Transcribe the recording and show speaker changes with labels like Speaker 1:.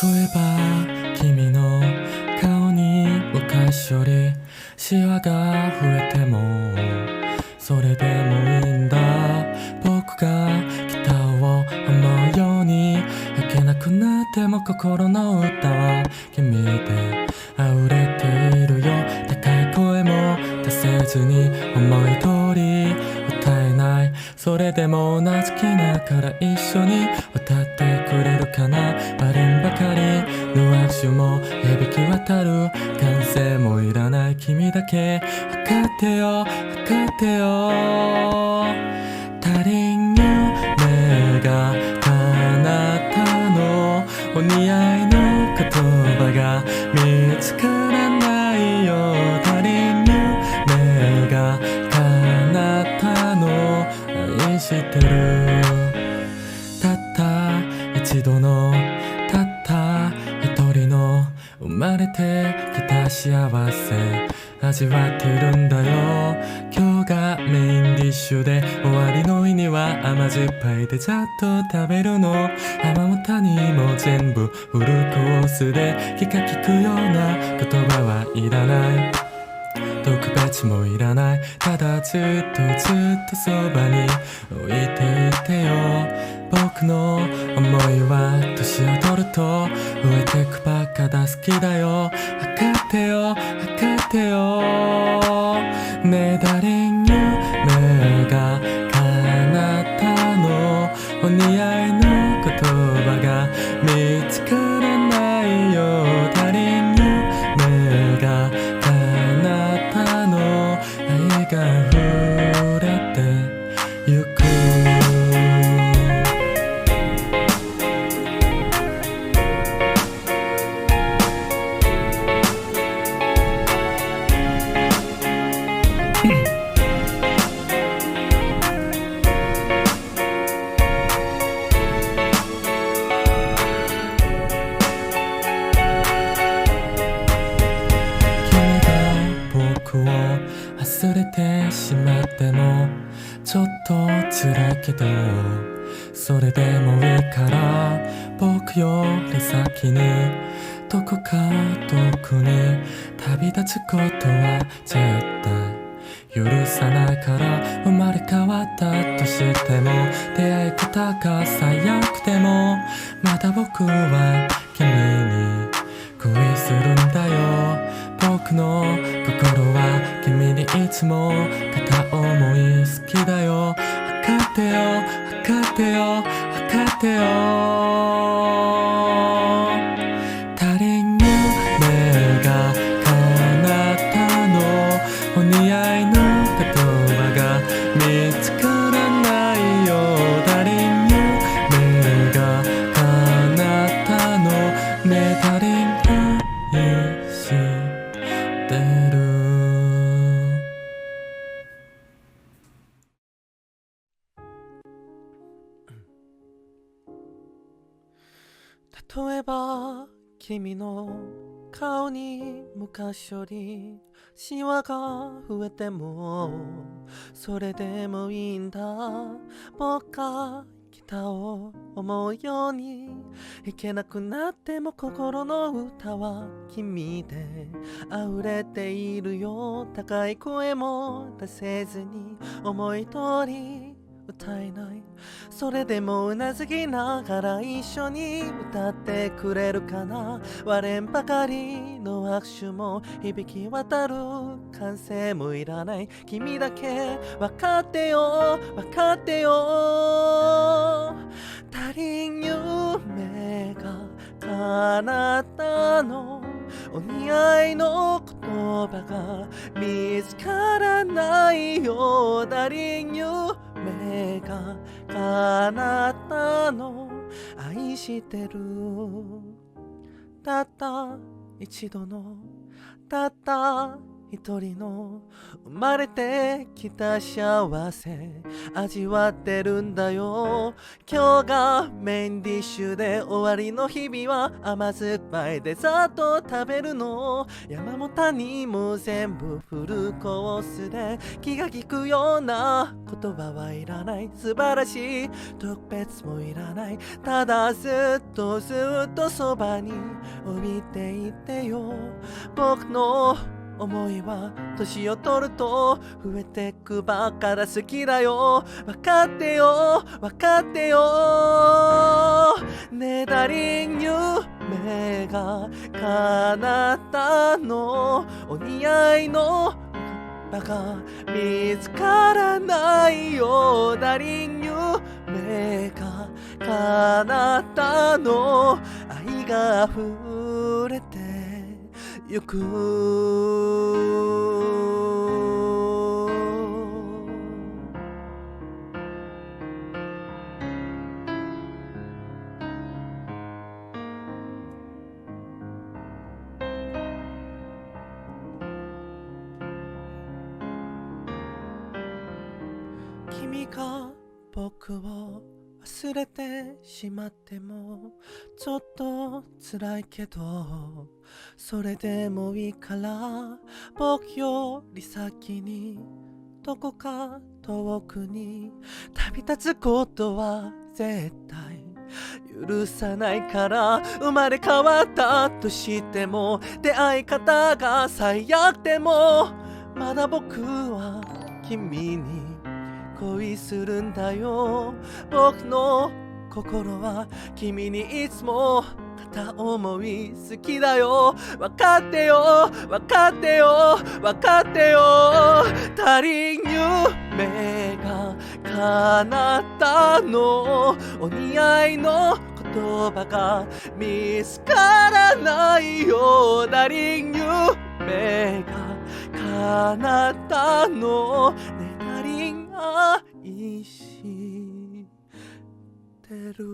Speaker 1: 食えば君の顔に昔よりシワが増えてもそれでもいいんだ。僕が北を思うように。焼けなくなっても心の歌は君で出せずに思い通り歌えない。それでも同じきなから一緒に歌ってくれるかな。割れんばかり。の握手も響き渡る。完成もいらない君だけ。分かってよ分かってよ。足りん夢が叶ったの。お似合いの言葉が見つからまれてきた幸せ。味わってるんだよ。今日がメインディッシュで終わりの日には甘酸っぱいデザート食べるの。浜も谷も全部フルコースで気が利くような言葉はいらない。特別もいらない。ただずっとずっとそばに置いていてよ。僕の思いは年を取ると増えてくば好きだよ。まってもちょっと辛いけどそれでもいいから僕より先にどこか遠くに旅立つことは絶対許さないから生まれ変わったとしても出会い方が最悪でもまだ僕は君に恋するんだよ。僕の心は君にいつも片思い好きだよ。分かってよ。分かってよ。分かってよ。足りん夢が叶ったの？お似合いの言葉が見つからないよ足りん夢が叶ったの？ね足りん愛てる。
Speaker 2: 例えば君の顔に昔よりシワが増えてもそれでもいいんだ。僕が北を思うようにいけなくなっても心の歌は君で溢れているよ高い声も出せずに思い通り歌えないそれでもうなずきながら一緒に歌ってくれるかな割れんばかりの握手も響き渡る歓声もいらない君だけ分かってよ分かってよ。お似合いの言葉が見つからないようだり夢が叶ったの。愛してる。たった一度のたった一人の生まれてきた幸せ。味わってるんだよ。今日がメインディッシュで終わりの日々は甘酸っぱいデザートを食べるの。山も谷も全部フルコースで。気が利くような言葉はいらない。素晴らしい。特別もいらない。ただずっとずっとそばに置いていてよ。僕の思いは年を取ると増えてくばっから好きだよ。分かってよ。分かってよ。ねえダリン夢が叶ったの。お似合いのバカ見つからないよダリン夢が叶ったの。愛が溢れてゆく。君が僕を忘れてしまってもちょっと辛いけどそれでもいいから僕より先にどこか遠くに旅立つことは絶対許さないから生まれ変わったとしても出会い方が最悪でもまだ僕は君に恋するんだよ。僕の心は君にいつも片思い好きだよ。分かってよ。分かってよ。分かってよ。足りん夢が叶ったの。お似合いの言葉が見つからないよ足りん夢があなたの願いが愛してる。